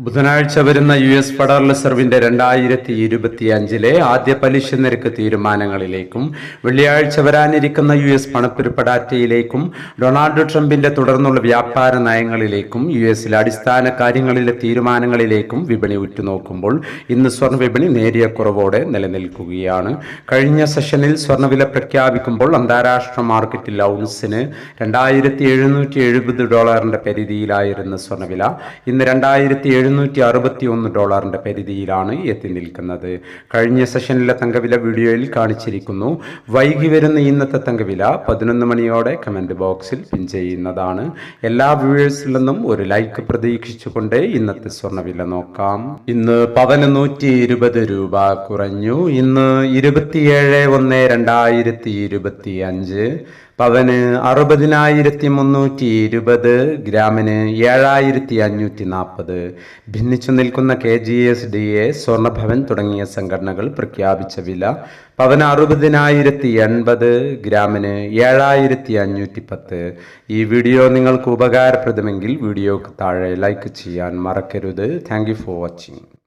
ബുധനാഴ്ച വരുന്ന U S federal റിസർവിന്റെ രണ്ടായിരത്തി ഇരുപത്തി അഞ്ചിലെ ആദ്യ പലിശ നിരക്ക് തീരുമാനങ്ങളിലേക്കും വെള്ളിയാഴ്ച വരാനിരിക്കുന്ന യു എസ് പണപ്പെരുപ്പ ഡാറ്റയിലേക്കും ഡൊണാൾഡ് ട്രംപിന്റെ തുടർന്നുള്ള വ്യാപാര നയങ്ങളിലേക്കും യു എസിലെ അടിസ്ഥാന കാര്യങ്ങളിലെ തീരുമാനങ്ങളിലേക്കും വിപണി ഉറ്റുനോക്കുമ്പോൾ ഇന്ന് സ്വർണ വിപണി നേരിയ കുറവോടെ നിലനിൽക്കുകയാണ്. കഴിഞ്ഞ സെഷനിൽ സ്വർണവില പ്രഖ്യാപിക്കുമ്പോൾ അന്താരാഷ്ട്ര മാർക്കറ്റിൽ ഔൺസിന് രണ്ടായിരത്തി എഴുന്നൂറ്റി എഴുപത് ഡോളറിന്റെ പരിധിയിലായിരുന്നു സ്വർണവില ഇന്ന് രണ്ടായിരത്തി എഴുന്നൂറ്റി അറുപത്തി ഒന്ന് ഡോളറിന്റെ പരിധിയിലാണ് എത്തി നിൽക്കുന്നത്. കഴിഞ്ഞ സെഷനിലെ തങ്കവില വീഡിയോയിൽ കാണിച്ചിരിക്കുന്നു. വൈകി വരുന്ന ഇന്നത്തെ തങ്കവില പതിനൊന്ന് മണിയോടെ കമന്റ് ബോക്സിൽ പിൻ ചെയ്യുന്നതാണ്. എല്ലാ വ്യൂവേഴ്സിൽ നിന്നും ഒരു ലൈക്ക് പ്രതീക്ഷിച്ചുകൊണ്ട് ഇന്നത്തെ സ്വർണവില നോക്കാം. ഇന്ന് പവന് ഇരുപത് രൂപ കുറഞ്ഞു. ഇന്ന് ഇരുപത്തിയേഴ് ഒന്ന് രണ്ടായിരത്തി ഇരുപത്തി അഞ്ച് പവന് അറുപതിനായിരത്തി മുന്നൂറ്റി ഇരുപത് ഗ്രാമിന് ഏഴായിരത്തി അഞ്ഞൂറ്റി നാൽപ്പത് ഭിന്നിച്ചു നിൽക്കുന്ന K G S D A സ്വർണഭവൻ തുടങ്ങിയ സംഘടനകൾ പ്രഖ്യാപിച്ച വില പവന് അറുപതിനായിരത്തി എൺപത് ഗ്രാമിന് ഏഴായിരത്തി അഞ്ഞൂറ്റി പത്ത് ഈ വീഡിയോ നിങ്ങൾക്ക് ഉപകാരപ്രദമെങ്കിൽ വീഡിയോക്ക് താഴെ ലൈക്ക് ചെയ്യാൻ മറക്കരുത്. Thank for watching